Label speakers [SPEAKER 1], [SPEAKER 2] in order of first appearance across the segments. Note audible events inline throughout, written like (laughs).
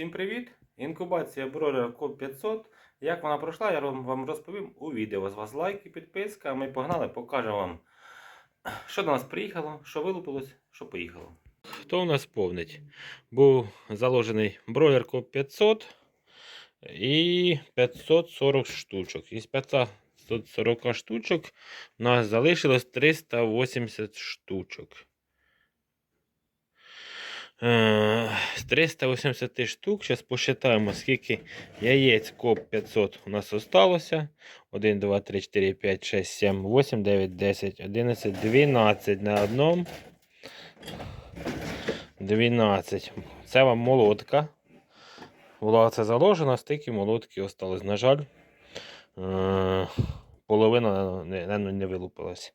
[SPEAKER 1] Всім привіт! Інкубація бролера Коп 500. Як вона пройшла, я вам розповім у відео. З вас лайк і підписка. Ми погнали, покажемо вам, що до нас приїхало, що вилупилось, що поїхало. Хто у нас повнить? Був заложений бройлер Коп 500 і 540 штучок. Із 540 штучок у нас залишилось 380 штучок. 380 е, штук. Зараз посчитаємо, скільки яєць коп 500 у нас залишилося. 1, 2, 3, 4, 5, 6, 7, 8, 9, 10, 11, 12 на одному. 12. Це вам молотка. Була це заложена, стільки молотки осталось. На жаль, е, половина не, не, не вилупилась.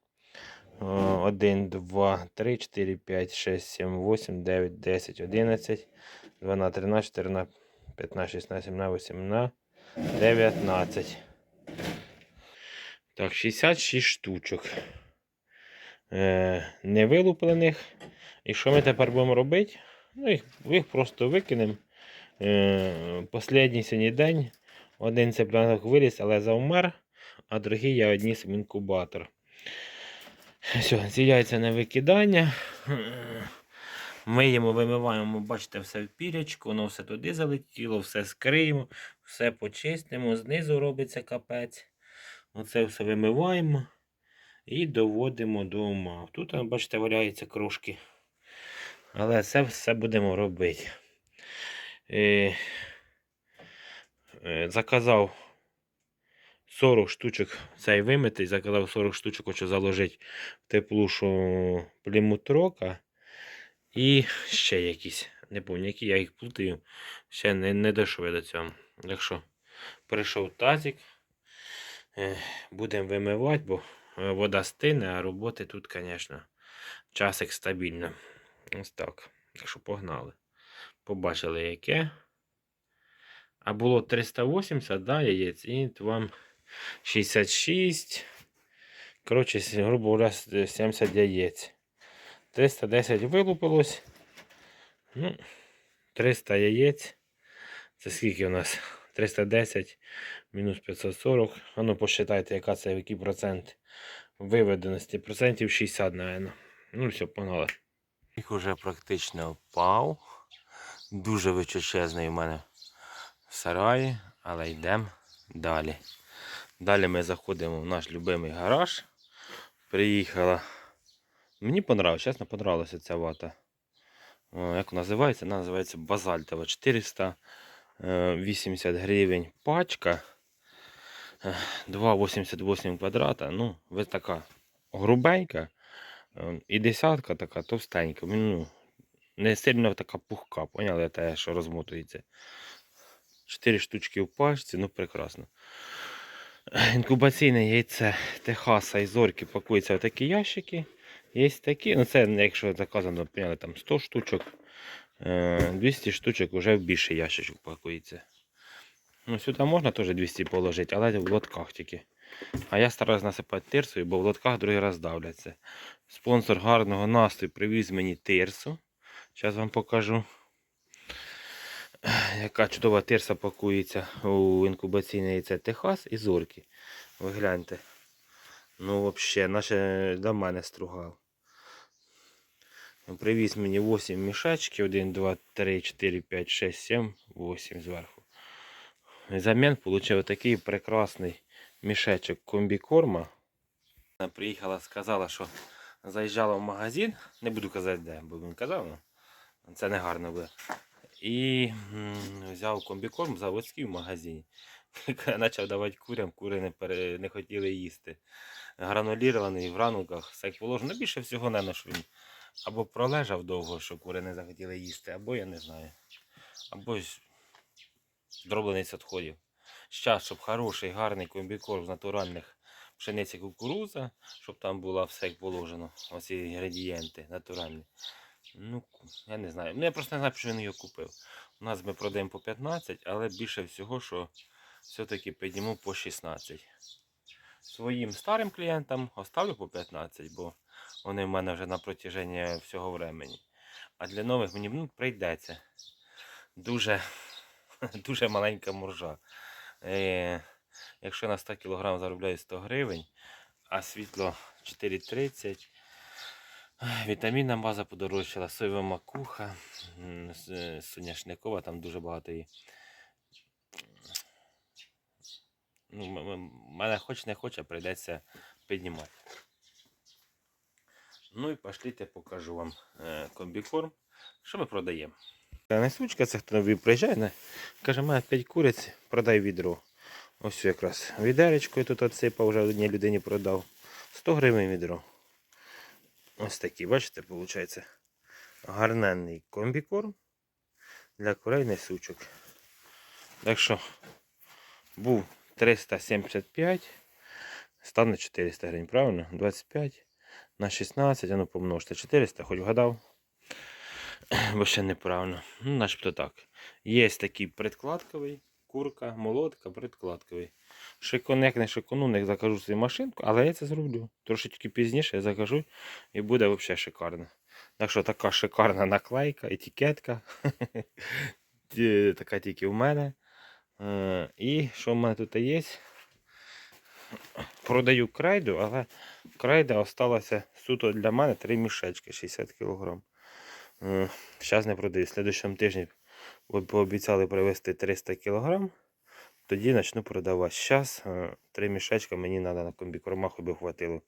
[SPEAKER 1] 1, 2, 3, 4, 5, 6, 7, 8, 9, 10, 11, 12, 13, 14, 15, 16, 17, 18, 19. Так, 66 штучок. Е, не вилуплених. І що ми тепер будемо робити? Ну, Їх їх просто викинемо. Е, Последній сьогодні день один цеплянок виліз, але завмер, а другий я одніс в інкубатор. Все, ці яйця на викидання. Миємо, вимиваємо, бачите, все в пірячку, воно все туди залетіло, все скриємо, все почистимо, знизу робиться капець. Оце все вимиваємо і доводимо до ума. Тут, бачите, валяються кружки. Але це все будемо робити. Е, е, заказав 40 штучок цей вимитий, заказав 40 штучок, хочу заложити в теплушу плімутрока. І ще якісь. Не які я їх плутаю. Ще не не дошли до цього. Якщо прийшов тазик. Е, будемо вимивати, бо е, вода стине, а роботи тут, звісно, часик стабільно. Ось так. Якщо погнали. Побачили яке. А було 380 да, яєць, і вам. 66. Коротше, грубо говоря, 70 е, яєць. 310 вилупилось. Ну, 300 яєць. Це скільки у нас? 310 мінус 540. А ну посчитайте, яка це який процент виведеності. Процентів 60, мабуть. Ну, все, погнали. Їх уже практично впав. Дуже вичечезний у мене сарай, але йдемо далі. Далі ми заходимо в наш любимий гараж. Приїхала. Мені понравилось, чесно, понравилася ця вата. Як називається? Вона називається базальтова. 480 е, гривень пачка. 2,88 е, квадрата. Ну, ви така грубенька. Е, і десятка така товстенька. Ну, Не сильно така пухка, поняли те, що розмотується. 4 штучки в пачці, ну прекрасно інкубаційне яйце Техаса і зорки пакуються в такі ящики. Є такі, ну це якщо заказано, прийняли там 100 штучок, 200 е, штучок вже в більший ящичок пакується. Ну Сюди можна теж 200 положити, але в лотках тільки. А я стараюсь насипати тирсою, бо в лотках другий раз давляться. Спонсор гарного настрою привіз мені тирсу. Зараз вам покажу яка чудова тирса пакується у інкубаційний яйце Техас і зорки. Ви гляньте. Ну взагалі, наше до мене стругав. Привіз мені 8 мішечків. 1, 2, 3, 4, 5, 6, 7, 8 зверху. Замін отримав такий прекрасний мішечок комбікорма. Вона приїхала, сказала, що заїжджала в магазин. Не буду казати де, бо він казав, ну, це не гарно буде. І взяв комбікорм заводський в магазині. Почав (laughs) давати курям, кури не пере... не хотіли їсти. Гранулірований в ранках всяких положено. Ну, більше всього, не що він або пролежав довго, що кури не захотіли їсти, або я не знаю. Або дроблений з відходів. Щас, щоб хороший, гарний комбікорм з натуральних пшениці кукурудза, щоб там було все як положено, оці інгредієнти натуральні. Ну, я не знаю. Ну, я просто не знаю, що він її купив. У нас ми продаємо по 15, але більше всього, що все-таки підніму по 16. Своїм старим клієнтам оставлю по 15, бо вони в мене вже на протяженні всього времені. А для нових мені ну, прийдеться дуже (laughs) дуже маленька моржа. Е, Якщо на 100 кг заробляю 100 гривень, а світло 4,30. Вітамінна база подорожчала, соєва макуха, е, соняшникова, там дуже багато її. Ну, мене хоч не хоче, прийдеться піднімати. Ну і пошліть, я покажу вам е, комбікорм, що ми продаємо. Не це хто новий приїжджає, не? каже, має 5 куриць, продай відро. Ось якраз відеречко тут отсипав, вже одній людині продав. 100 гривень відро. Ось такий, бачите, виходить, гарненний комбікорм для корейних сучок. Так що був 375, стане 400 гривень, правильно? 25 на 16, а ну помножте 400, хоч вгадав. (clears throat) Бо ще неправильно. Ну, начебто так. Є такий предкладковий, курка, молотка, предкладковий шикон, ну, як не шикону, ну, не закажу собі машинку, але я це зроблю. Трошечки пізніше я закажу і буде взагалі шикарно. Так що така шикарна наклейка, етикетка. (laughs) така тільки в мене. Е, і що в мене тут є? Продаю крейду, але крейда осталася суто для мене 3 мішечки 60 кг. Зараз не продаю. В наступному тижні пообіцяли привезти 300 кг. Тоді почну продавати. Зараз е, три мішечка мені треба на комбікормах, аби вистачило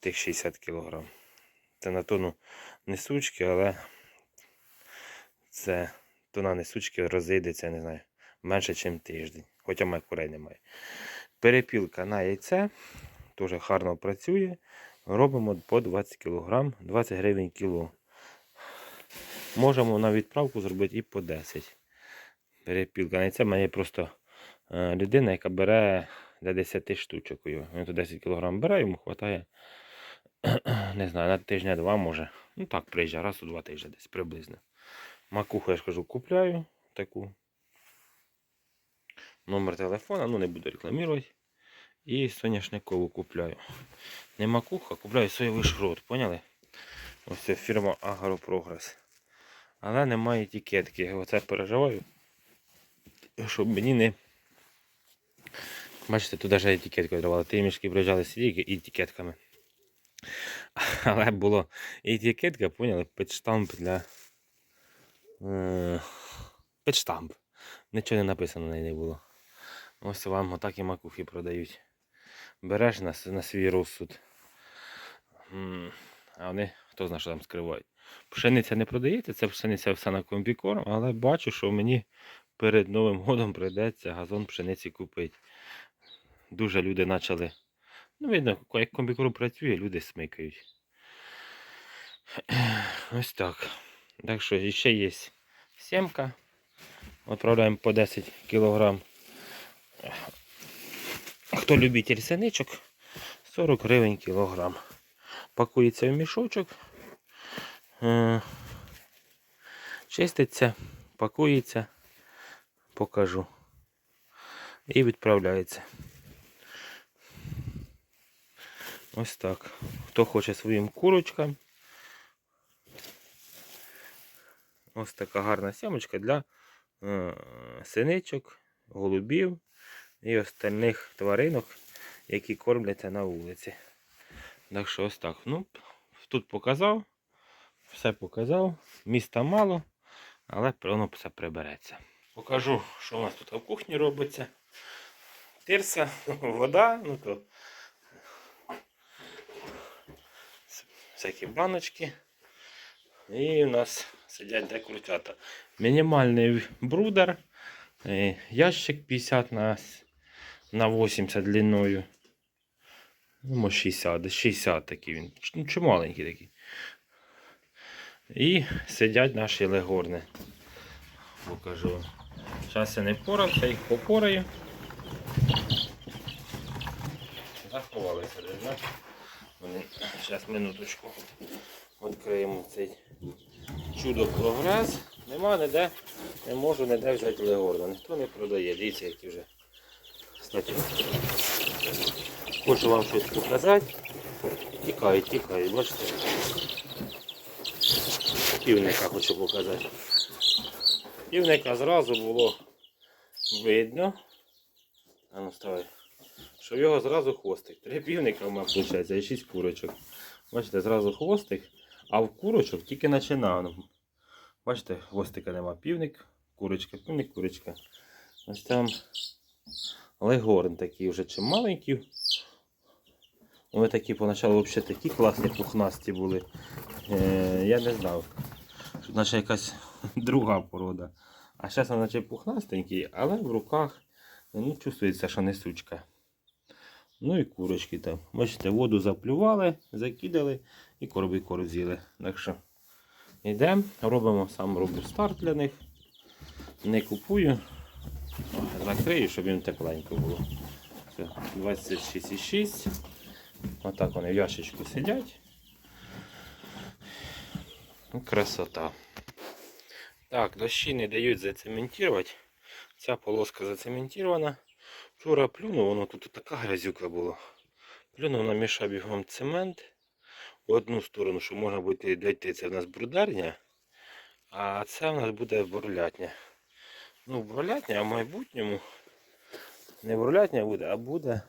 [SPEAKER 1] тих 60 кг. Це на тону несучки, але це тона несучки розійдеться, не знаю, менше, ніж тиждень. Хоча має курей немає. Перепілка на яйце дуже гарно працює. Робимо по 20 кг, 20 гривень кіло. Можемо на відправку зробити і по 10. Перепілка на яйце має просто. Е, людина, яка бере для 10 штучок. Він тут 10 кг бере, йому вистачає. (clears throat) Не знаю, на тижня-два може. Ну так, приїжджає, раз у два тижні десь приблизно. Макуху, я ж кажу, купляю таку. Номер телефона, ну не буду рекламувати. І соняшникову купляю. Не макуха, купляю соєвий шрот, поняли? Ось це фірма Агропрогрес. Але немає етикетки. Оце переживаю, щоб мені не Бачите, тут навіть етикетку давали. Ті мішки приїжджали з етикетками. (laughs) Але було етикетка, поняли, підштамп для е, підштамп. Нічого не написано на ній не було. Ось вам отак і макухи продають. Береш на, на свій розсуд. А вони хто знає, що там скривають. Пшениця не продається, це пшениця все на комбікорм, але бачу, що мені перед Новим годом прийдеться газон пшениці купити дуже люди почали. Ну, видно, як комбікру працює, люди смикають. (clears throat) Ось так. Так що ще є сімка. Отправляємо по 10 кг. Хто любитель синичок, 40 гривень кілограм. Пакується в мішочок, е, чиститься, пакується, покажу і відправляється. Ось так. Хто хоче своїм курочкам. Ось така гарна сімочка для е, синичок, голубів і остальних тваринок, які кормляться на вулиці. Так що ось так. Ну, Тут показав, все показав, міста мало, але воно все прибереться. Покажу, що у нас тут в кухні робиться. Тирса, вода, ну то. всякі баночки. І у нас сидять де крутята. Мінімальний брудер. Е, ящик 50 на на 80 длиною. Ну, 60 60 такий він. Ну, чи маленький такий. І сидять наші легорни. Покажу. Зараз я не порався, їх попораю. Заховалися, значить. Зараз минуточку відкриємо цей чудо прогрес. Нема ніде, не можу ніде взяти легорда. Ніхто не продає. Дивіться, які вже статті. Хочу вам щось показати. Тікають, тікають, бачите. Півника хочу показати. Півника зразу було видно. А ну ставай що його зразу хвостик. Три півника в мене виходить і шість курочок. Бачите, зразу хвостик, а в курочок тільки починав. Бачите, хвостика нема. Півник, курочка, півник, курочка. Ось там легорн такий вже чи маленький. Вони такі поначалу взагалі такі класні пухнасті були. Е, Я не знав. Тут наче якась (laughs) друга порода. А зараз вона наче пухнастенький, але в руках ну, чувствується, що не сучка. Ну і курочки там. Бачите, воду заплювали, закидали і корби корзіли. Так що йдемо, робимо, сам роблю старт для них. Не купую. Закрию, щоб їм тепленько було. 26,6. Отак вони в ящичку сидять. Ну, красота. Так, дощі не дають зацементувати. Ця полоска зацементована. Вчора плюнув, воно тут така грязюка була. Плюнув намішав бігом цемент в одну сторону, що можна буде дойти. Це в нас брударня, а це в нас буде бурлятня. Ну, бурлятня в майбутньому не бурлятня буде, а буде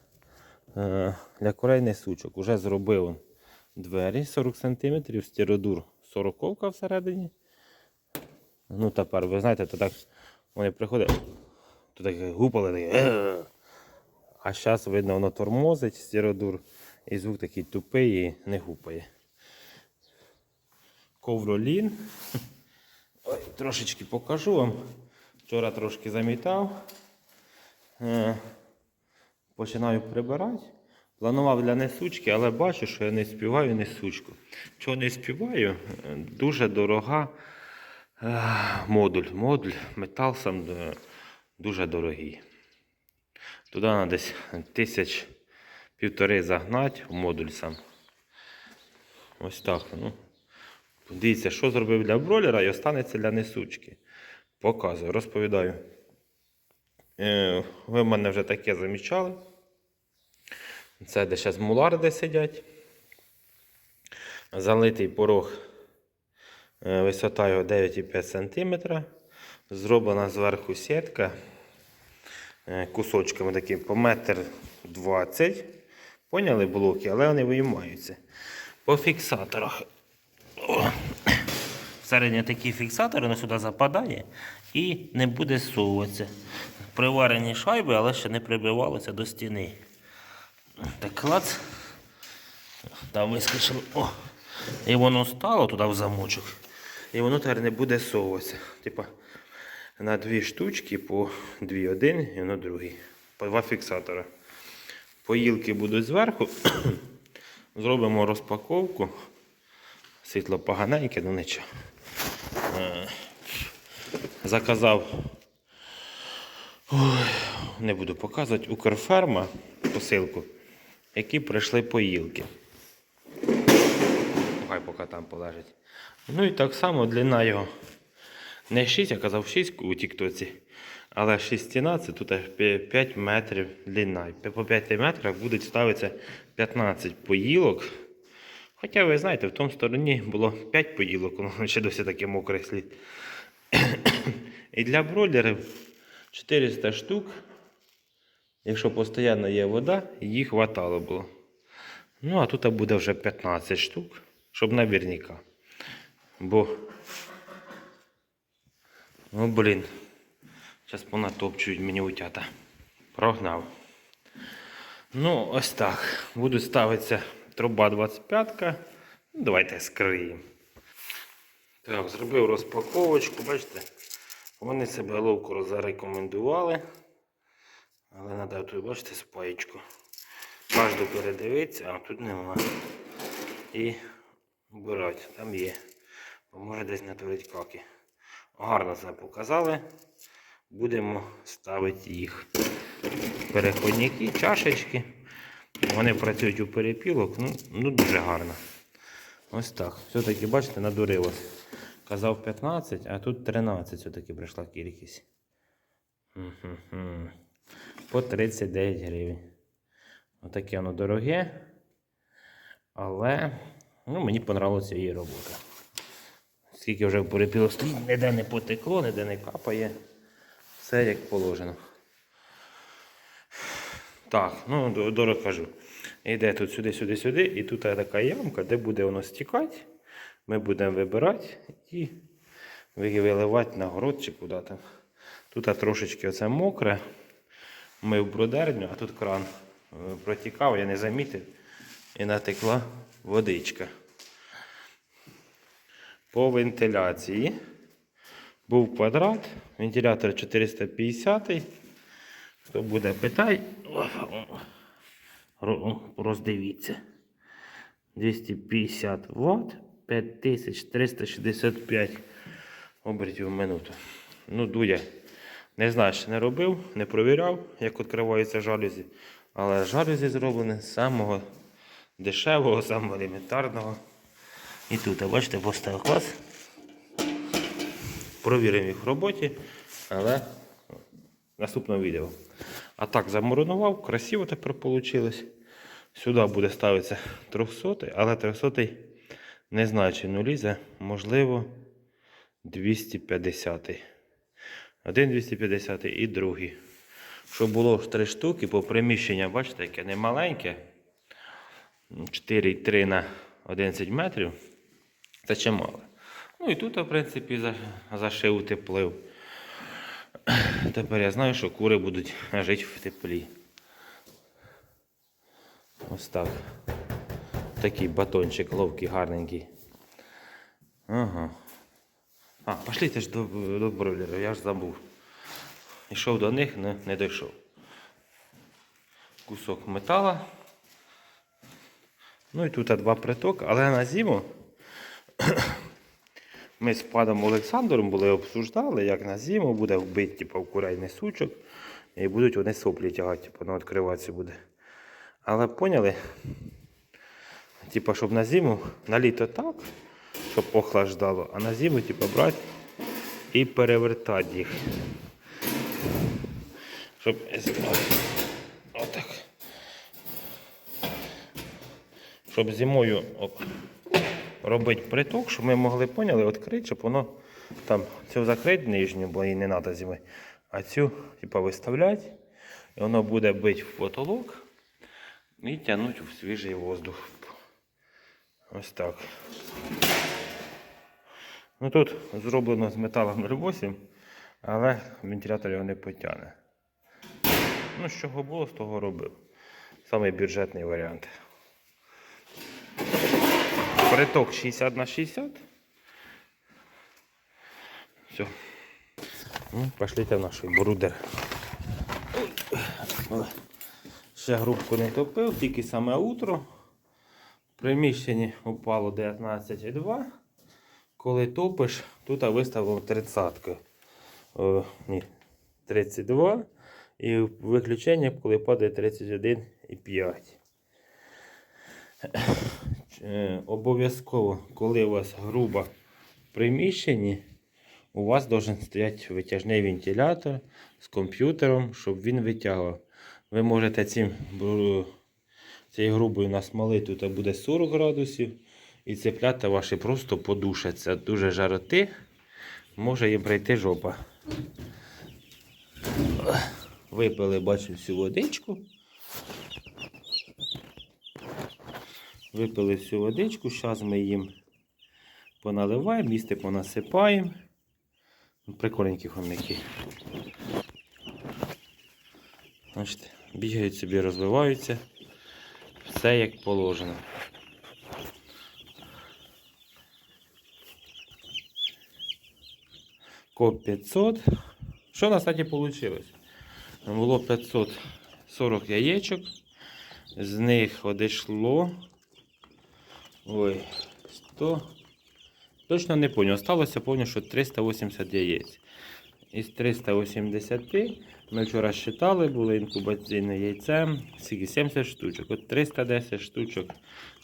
[SPEAKER 1] е, для корейний сучок. Уже зробив двері 40 см, стіродур 40 всередині. Ну тепер, ви знаєте, то так вони приходять, то так гупали таке. А зараз, видно, воно тормозить стіродур і звук такий тупий і не гупає. Ковролін. (laughs) Ой, Трошечки покажу вам. Вчора трошки замітав. Е, починаю прибирати. Планував для несучки, але бачу, що я не співаю несучку. Чого не співаю? Е, дуже дорога е, модуль. Модуль, метал сам дуже дорогий. Туди треба десь тисяч півтори загнати в модуль сам. Ось так. ну. Дивіться, що зробив для бролера і останеться для несучки. Показую, розповідаю. Е, ви в мене вже таке замічали. Це де зараз мулари де сидять. Залитий порог, е, висота його 9,5 см. Зроблена зверху сітка. Е, кусочками такі по метр 20. Поняли блоки, але вони виймаються. По фіксаторах. Всередині такі фіксатори воно сюди западає і не буде суватися. Приварені шайби, але ще не прибивалися до стіни. Так клац. Там вискочило. О! І воно стало туди в замочок. І воно тепер не буде совуватися. Типа на дві штучки по дві, один і на другий. По два фіксатора. Поїлки будуть зверху. (coughs) Зробимо розпаковку. Світло поганеньке, ну нічого. Е, заказав, не буду показувати, Укрферма посилку, які прийшли поїлки. Хай поки там полежить. Ну і так само длина його не 6, я казав 6 у тіктоці. Але 6 стіна це тут 5 метрів длина. По 5 метрах буде ставитися 15 поїлок. Хоча ви знаєте, в тому стороні було 5 поїлок, воно (laughs) ще досі таке мокрий слід. І для бройлерів 400 штук. Якщо постійно є вода, їх хватало було. Ну, а тут буде вже 15 штук, щоб наверняка. Бо Ну блін. Зараз понатопчують мені утята. Прогнав. Ну, ось так. Будуть ставитися труба 25-ка. Ну, давайте скриємо. Так, зробив розпаковочку, бачите? Вони себе головку зарекомендували. Але треба тут, бачите, спаєчку. Кожну передивитися, а тут нема. І обирати. Там є. Може десь натворити каки гарно це показали. Будемо ставити їх переходники, чашечки. Вони працюють у перепілок, ну ну дуже гарно. Ось так. Все-таки, бачите, надурилось. Казав 15, а тут 13 все-таки прийшла кількість. По 39 гривень. Отаке воно дороге. Але ну, мені подобається її робота. Скільки вже перепіло стоїть, ніде не потекло, ніде не капає. Все як положено. Так, ну дорого кажу. Йде тут сюди-сюди-сюди, і тут така ямка, де буде воно стікати. Ми будемо вибирати і виливати на город чи куди там. Тут трошечки оце мокре. Ми в бродерню, а тут кран е, протікав, я не замітив. І натекла водичка по вентиляції. Був квадрат, вентилятор 450 Хто буде питай, роздивіться. 250 Вт, 5365 обертів в минуту. Ну, дуя. Не знаю, що не робив, не провіряв, як відкриваються жалюзі. Але жалюзі зроблені з самого дешевого, самого елементарного. І тут, бачите, поставив клас. Провіримо їх в роботі, але наступне відео. А так замаринував, красиво тепер вийшло. Сюди буде ставитися 300 але 300 не знаю, чи ну лізе, можливо, 250 Один 250 і другий. Щоб було три штуки, по приміщення, бачите, яке не маленьке. 4,3 на 11 метрів. Та чимало. Ну і тут, в принципі, зашив утеплив. Тепер я знаю, що кури будуть жити в теплі. Ось так. Такий батончик ловкий, гарненький. Ага. А, пошли теж до до бройлера, я ж забув. Йшов до них, не, не дійшов. Кусок метала. Ну і тут два приток, але на зиму. (clears throat) Ми з паном Олександром були, обсуждали, як на зиму буде вбити типу, курейний сучок. І будуть вони соплі тягати, типу, воно ну, відкриватися буде. Але поняли, типу, щоб на зиму на літо так, щоб охлаждало, а на зиму типу, брати і перевертати їх. Щоб Отак. Щоб зимою... Оп робити приток, щоб ми могли поняли, відкрити, щоб воно там цю закрити нижню, бо її не треба зіми, а цю типу, виставляти. І воно буде бити в потолок і тягнути в свіжий воздух. Ось так. Ну Тут зроблено з металом 08, але вентилятор його не потягне. Ну, з чого було, з того робив. Самий бюджетний варіант. Приток 60 на 60. Все. Ну, Пошліте в наш брудер. Ще грубку не топив, тільки саме утро. В приміщенні упало 19,2. Коли топиш, тут виставив 30 О, ні, 32. І виключення, коли падає 31,5. Е, обов'язково, коли у вас груба в приміщенні, у вас має стояти витяжний вентилятор з комп'ютером, щоб він витягував. Ви можете цим, цією грубою насмалити, тут буде 40 градусів. І цеплята ваші просто подушаться. Дуже жароти, може їм прийти жопа. Випили, бачу, всю водичку. Випили всю водичку, зараз ми їм поналиваємо, місти понасипаємо. Ну, прикольненькі хом'яки. Значить, Бігають собі, розвиваються. Все як положено. Коп 500. Що у нас, вийшло? Було 540 яєчок, з них одійшло Ой, 100. Точно не пам'ятаю. Осталося пам'ятаю, що 380 яєць. Із 380 ми вчора считали, були інкубаційне яйце, 70 штучок. От 310 штучок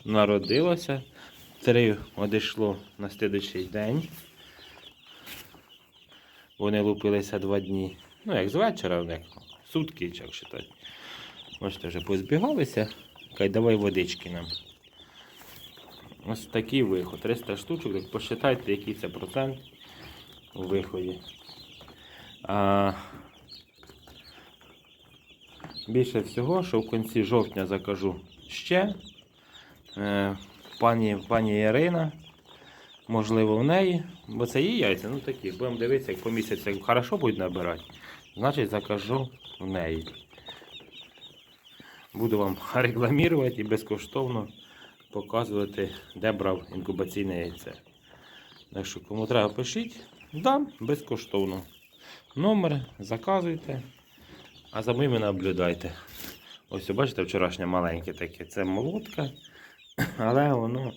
[SPEAKER 1] народилося. Три одійшло на слідчий день. Вони лупилися два дні. Ну, як з вечора, ну, як сутки, як вважати. Можете вже позбігалися. Кай, давай водички нам. Ось такий виход. 300 штучок, так посчитайте, який це процент у виході. А, Більше всього, що в кінці жовтня закажу ще е, пані пані Ірина, можливо, в неї, бо це її яйця, ну такі, будемо дивитися, як по місяцю як хорошо будуть набирати, значить закажу в неї. Буду вам (laughs) рекламувати і безкоштовно показувати, де брав інкубаційне яйце. Так що, кому треба, пишіть, дам безкоштовно. Номер, заказуйте, а за моїми наблюдайте. Ось, бачите, вчорашнє маленьке таке. Це молотка, (clears throat) але воно,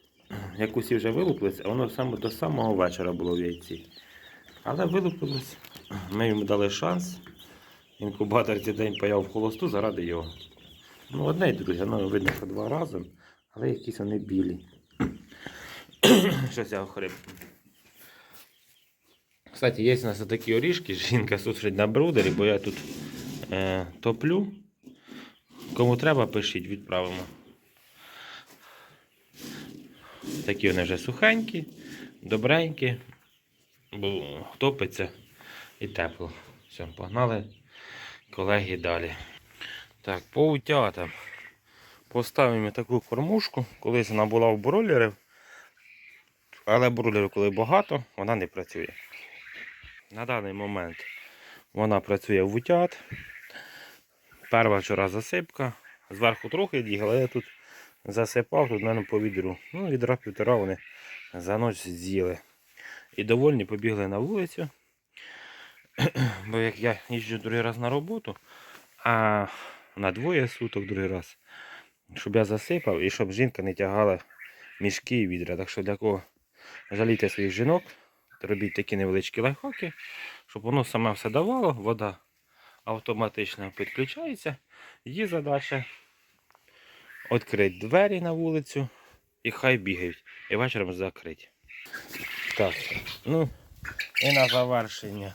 [SPEAKER 1] (clears throat) як усі вже вилупилися, воно саме до самого вечора було в яйці. Але вилупилось, (clears throat) ми йому дали шанс. Інкубатор цей день паяв в холосту заради його. Ну, одне й друге, ну видно, що два рази. Але якісь вони білі. Щось я охрип. Кстати, є у нас такі оріжки, жінка сушить на брудері, бо я тут е, топлю. Кому треба, пишіть, відправимо. Такі вони вже сухенькі, добренькі, бо топиться і тепло. Все, погнали колеги далі. Так, поутя там. Поставимо таку кормушку, колись вона була в бройлерів, але бройлерів коли багато, вона не працює. На даний момент вона працює в утят. Перша вчора засипка. Зверху трохи дігла, я тут засипав, тут, мене по відру. Ну, відра півтора вони за ніч з'їли. І довольні побігли на вулицю. (clears throat) Бо як я їжджу другий раз на роботу, а на двоє суток другий раз щоб я засипав і щоб жінка не тягала мішки і відра. Так що для кого жалійте своїх жінок, робіть такі невеличкі лайфхаки, щоб воно саме все давало, вода автоматично підключається. Її задача відкрити двері на вулицю і хай бігають. І вечором закрити. Так, ну і на завершення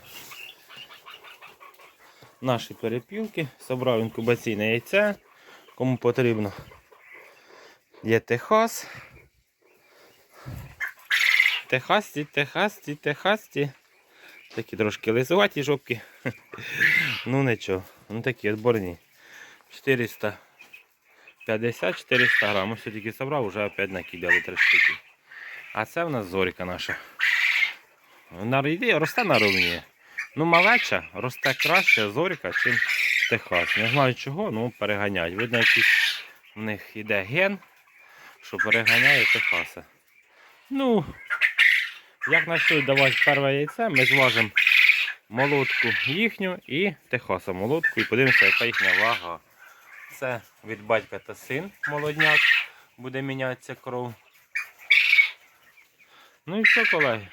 [SPEAKER 1] наші перепілки. Собрав інкубаційне яйце кому потрібно. Є техас. Техасті, техасті, техасті. Такі трошки лисуваті жопки. (laughs) Ну нічого, ну такі отборні. 450-400 грам. Ось тільки зібрав вже опять накидали три штуки. А це в нас зоріка наша. Вона росте на рівні. Ну малеча росте краще зоріка, ніж. Техас. Не знаю чого, ну переганяють. Видно, якийсь в них йде ген, що переганяє Техаса. Ну, як на що давати перше яйце, ми зважимо молотку їхню і Техаса молотку і подивимося, яка їхня вага. Це від батька та син молодняк. Буде мінятися кров. Ну і все, колеги.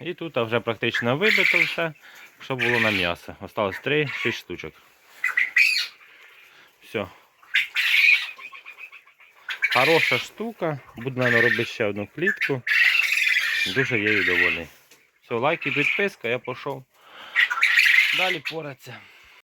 [SPEAKER 1] І тут вже практично вибито все. Що було на м'ясо? Осталось 3-6 штучок. Все. Хороша штука. Буду, мабуть, робити ще одну клітку. Дуже я її доволі. Все, лайк і підписка, я пішов. Далі поратися.